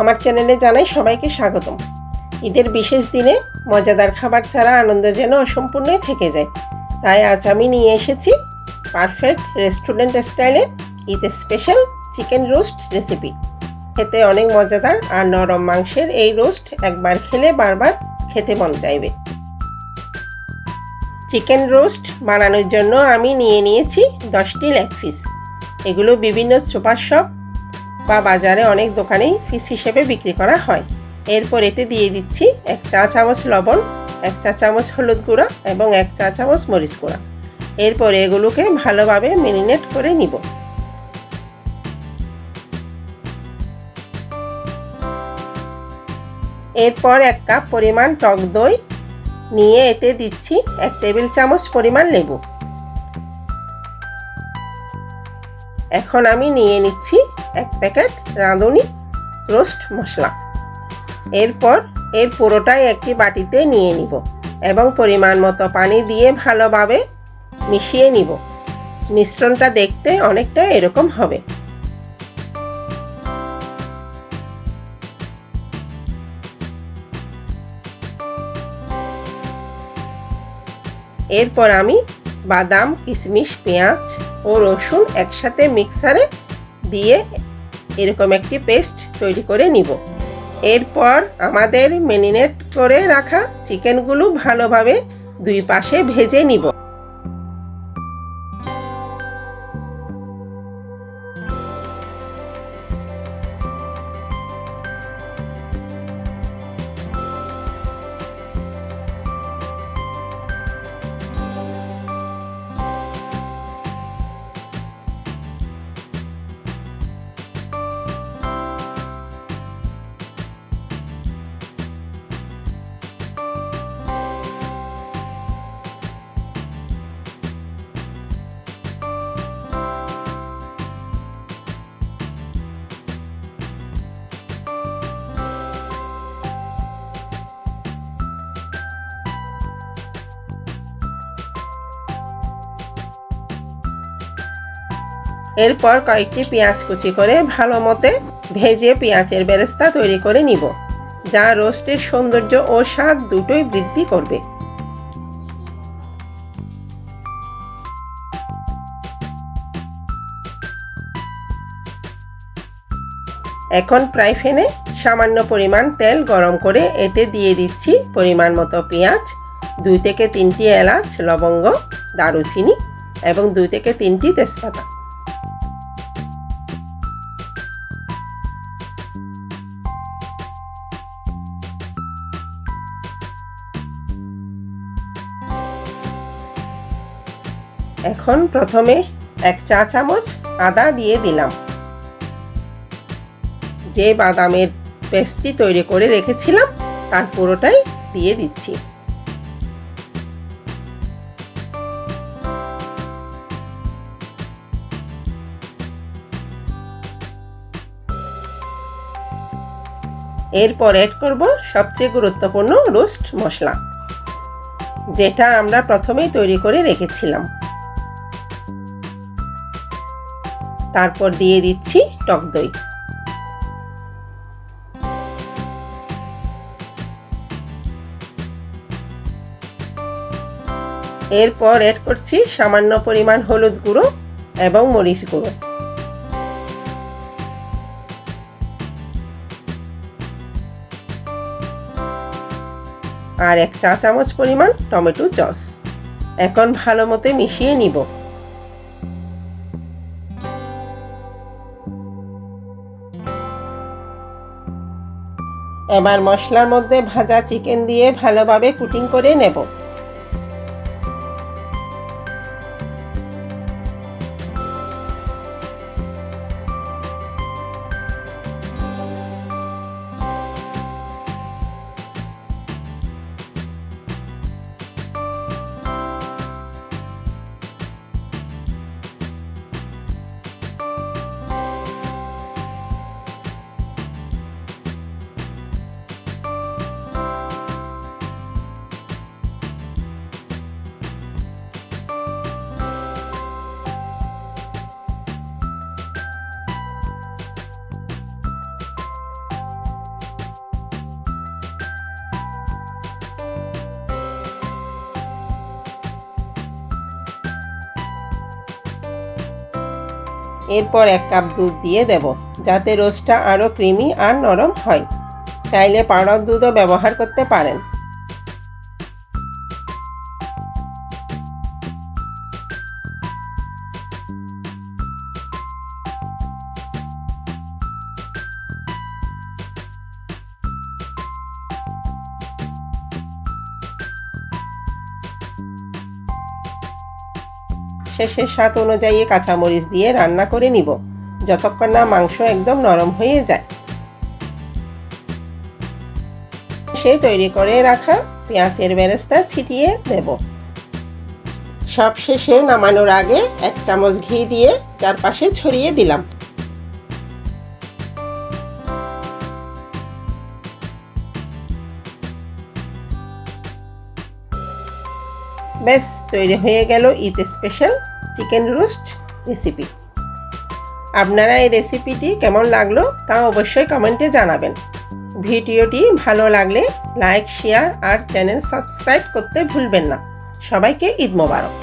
আমার চ্যানেলে জানাই সবাইকে স্বাগতম। ঈদের বিশেষ দিনে মজাদার খাবার ছাড়া আনন্দ যেন অসম্পূর্ণই থেকে যায়। তাই আজ আমি নিয়ে এসেছি পারফেক্ট রেস্টুরেন্ট স্টাইলে Eid special chicken roast recipe খেতে অনেক মজাদার আর নরম মাংসের এই রোস্ট একবার খেলে বারবার খেতে মন চাইবে। চিকেন রোস্ট বানানোর জন্য আমি নিয়ে নিয়েছি দশটি লেগ পিস এগুলো বিভিন্ন সুপার শপ বা বাজারে অনেক দোকানেই ফিস হিসেবে বিক্রি করা হয়। এরপর এতে দিয়ে দিচ্ছি এক চা চামচ লবণ, এক চা চামচ হলুদ গুঁড়া এবং এক চা চামচ মরিচ গুঁড়া। এরপর এগুলোকে ভালোভাবে মেরিনেট করে নিব। এরপর এক কাপ পরিমাণ টক দই। নিয়ে এতে দিচ্ছি এক টেবিল চামচ পরিমাণ লেবু। এখন আমি নিয়ে নিচ্ছি এক প্যাকেট রাঁধুনি রোস্ট মশলা। এরপর এর পুরোটাই একটি বাটিতে নিয়ে নিব এবং পরিমাণ মতো পানি দিয়ে ভালোভাবে মিশিয়ে নিব। মিশ্রণটা দেখতে অনেকটা এরকম হবে। এরপর আমি বাদাম, কিশমিশ, পেঁয়াজ ও রসুন একসাথে মিক্সারে দিয়ে এরকম একটি পেস্ট তৈরি করে নিব। এরপর আমাদের মেরিনেট করে রাখা চিকেনগুলো ভালোভাবে দুই পাশে ভেজে নিব। এরপর কয়েকটি পেঁয়াজ কুচি করে ভালো মতে ভেজে পেঁয়াজের বেরেস্তা তৈরি করে নিব, যা রোস্টের সৌন্দর্য ও স্বাদ দুটোই বৃদ্ধি করবে। এখন প্রায় ফেনে সামান্য পরিমাণ তেল গরম করে এতে দিয়ে দিচ্ছি পরিমাণ মতো পেঁয়াজ, দুই থেকে তিনটি এলাচ, লবঙ্গ, দারুচিনি এবং দুই থেকে তিনটি তেজপাতা। এখন প্রথমে এক চা চামচ আদা দিয়ে দিলাম। যে বাদামের পেস্টটি তৈরি করে রেখেছিলাম, তার পুরোটাই দিয়ে দিচ্ছি। এরপর অ্যাড করব সবচেয়ে গুরুত্বপূর্ণ রোস্ট মশলা, যেটা আমরা প্রথমেই তৈরি করে রেখেছিলাম। তারপর দিয়ে দিচ্ছি টক দই। এরপর এড করছি সামান্য পরিমাণ হলুদ গুঁড়ো এবং মরিচ গুঁড়ো। আর এক চা চামচ পরিমাণ টমেটো সস। এখন ভালো মতো মিশিয়ে নিব। এবার মশলার মধ্যে ভাজা চিকেন দিয়ে ভালোভাবে কুটিং করে নেব। এরপর এক কাপ দুধ দিয়ে দেব, যাতে রোস্টটা আরও ক্রিমি আর নরম হয়। চাইলে পাউডার দুধও ব্যবহার করতে পারেন। শেষে স্বাদ অনুযায়ী কাঁচামরিচ দিয়ে রান্না করে নিব। যতক্ষণ না মাংস একদম নরম হয়ে যায়। সে তৈরি করে রাখা পেঁয়াজের বেরেস্তা ছিটিয়ে দেব সব শেষে নামানোর আগে এক চামচ ঘি দিয়ে চারপাশে ছড়িয়ে দিলাম। ব্যাস তৈরি হয়ে গেল Eid special chicken roast recipe আপনারা এই রেসিপিটি কেমন লাগল তা অবশ্যই কমেন্টে জানাবেন। ভিডিওটি ভালো লাগলে লাইক শেয়ার আর চ্যানেল সাবস্ক্রাইব করতে ভুলবেন না। সবাইকে ঈদ মোবারক।